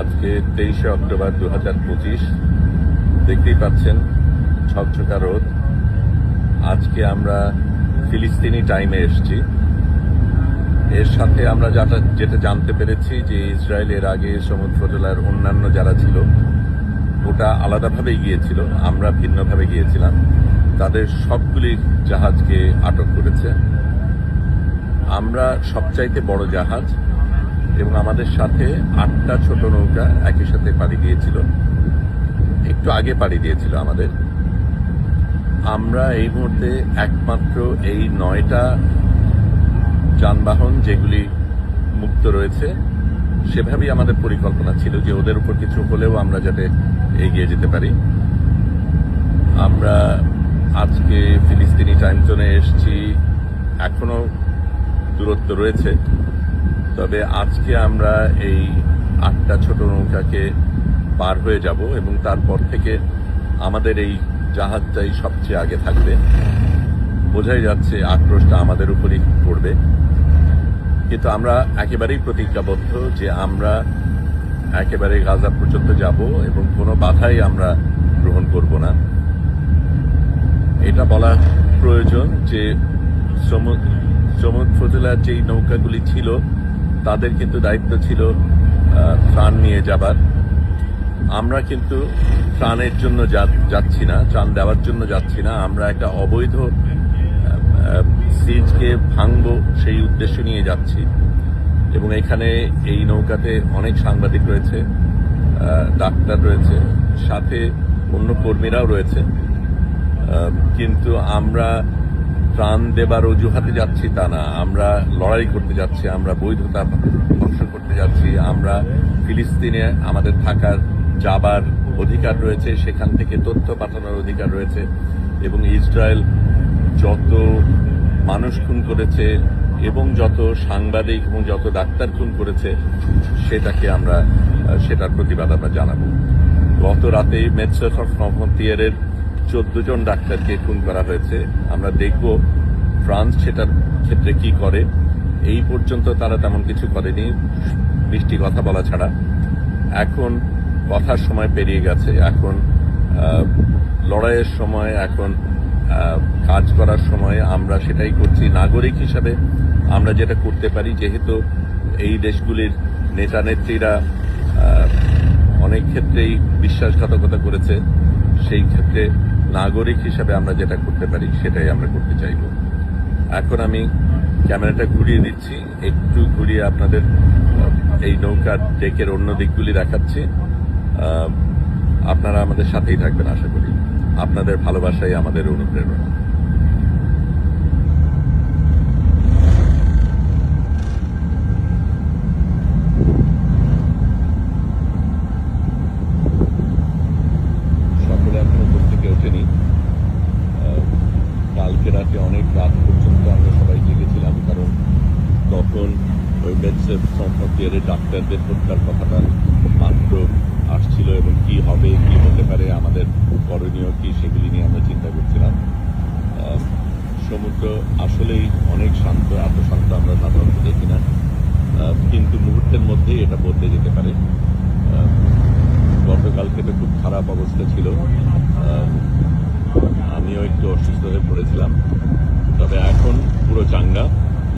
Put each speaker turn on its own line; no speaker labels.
আজকে তেইশে অক্টোবর দু হাজার পঁচিশ। দেখতেই পাচ্ছেন ঝকঝকা রোদ আজকে আমরা ফিলিস্তিনি টাইমে এসেছি। এর সাথে আমরা যেটা যেটা জানতে পেরেছি যে ইসরায়েলের আগে সমুদ্র জেলার অন্যান্য যারা ছিল, ওটা আলাদাভাবেই গিয়েছিল, আমরা ভিন্নভাবে গিয়েছিলাম। তাদের সবগুলি জাহাজকে আটক করেছে। আমরা সবচাইতে বড় জাহাজ এবং আমাদের সাথে আটটা ছোট নৌকা একই সাথে পাড়ি দিয়েছিল। একটু আগে পাড়ি দিয়েছিল আমাদের। আমরা এই মুহূর্তে একমাত্র এই নয়টা যানবাহন যেগুলি মুক্ত রয়েছে, সেভাবেই আমাদের পরিকল্পনা ছিল যে ওদের উপর কিছু হলেও আমরা যাতে এগিয়ে যেতে পারি। আমরা আজকে ফিলিস্তিনি টাইম জোনে এসেছি। এখনও দূরত্ব রয়েছে। তবে আজকে আমরা এই আটটা ছোট নৌকাকে পার হয়ে যাব এবং তারপর থেকে আমাদের এই জাহাজটাই সবচেয়ে আগে থাকবে। বোঝাই যাচ্ছে আক্রোশটা আমাদের উপরই পড়বে। কিন্তু আমরা একেবারেই প্রতিজ্ঞাবদ্ধ যে আমরা একেবারে গাজা পর্যন্ত যাব এবং কোনো বাধাই আমরা গ্রহণ করব না। এটা বলা প্রয়োজন যে সমু- সমুদ্র জেলার যেই নৌকাগুলি ছিল তাদের কিন্তু দায়িত্ব ছিল ত্রাণ নিয়ে যাবার। আমরা কিন্তু ত্রাণের জন্য যাচ্ছি না, ত্রাণ দেওয়ার জন্য যাচ্ছি না। আমরা একটা অবৈধ সিজকে ভাঙবো সেই উদ্দেশ্য নিয়ে যাচ্ছি। এবং এখানে এই নৌকাতে অনেক সাংবাদিক রয়েছে ডাক্তার রয়েছে, সাথে অন্য কর্মীরাও রয়েছে। কিন্তু আমরা ত্রাণ দেবার অজুহাতে যাচ্ছি তা না। আমরা লড়াই করতে যাচ্ছি, আমরা বৈধতা ধ্বংস করতে যাচ্ছি, আমরা ফিলিস্তিনে আমাদের থাকার যাবার অধিকার রয়েছে, সেখান থেকে তথ্য পাঠানোর অধিকার রয়েছে এবং ইসরায়েল যত মানুষ খুন করেছে এবং যত সাংবাদিক এবং যত ডাক্তার খুন করেছে, সেটাকে আমরা, সেটার প্রতিবাদ আমরা জানাব। গত রাতেই মেটসেফ অফ ফ্রন্টিয়ারের চোদ্দ জন ডাক্তারকে খুন করা হয়েছে। আমরা দেখব ফ্রান্স সেটার ক্ষেত্রে কি করে। এই পর্যন্ত তারা তেমন কিছু করেনি, মিষ্টি কথা বলা ছাড়া। এখন কথার সময় পেরিয়ে গেছে। এখন লড়াইয়ের সময়, এখন কাজ করার সময় আমরা সেটাই করছি। নাগরিক হিসাবে আমরা যেটা করতে পারি, যেহেতু এই দেশগুলির নেতা নেত্রীরা অনেক ক্ষেত্রেই বিশ্বাসঘাতকতা করেছে, সেই ক্ষেত্রে নাগরিক হিসাবে আমরা যেটা করতে পারি, সেটাই আমরা করতে চাইব। এখন আমি ক্যামেরাটা ঘুরিয়ে দিচ্ছি। একটু ঘুরিয়ে আপনাদের এই নৌকার ডেকের অন্য দিকগুলি দেখাচ্ছি। আপনারা আমাদের সাথেই থাকবেন, আশা করি। আপনাদের ভালোবাসাই আমাদের অনুপ্রেরণা সকলে এখনও ঘুম থেকে ওঠেনি আহ, কালকে রাতে অনেক রাত পর্যন্ত আমরা সবাই জেগেছিলাম কারণ তখন ওই মেডসেফ ফ্রন্টিয়ারের ডাক্তারদের হত্যার কথাটা মাত্র আসছিল এবং কি হবে, কি হতে পারে, আমাদের করণীয় কি সেগুলি নিয়ে আমরা চিন্তা করছিলাম। সমুদ্র আসলেই অনেক শান্ত, এত শান্ত আমরা সাধারণত দেখি না। কিন্তু মুহূর্তের মধ্যেই এটা বদলে যেতে পারে। গতকালকে তো খুব খারাপ অবস্থা ছিল। আমিও একটু অসুস্থ হয়ে পড়েছিলাম। তবে এখন পুরো চাঙ্গা।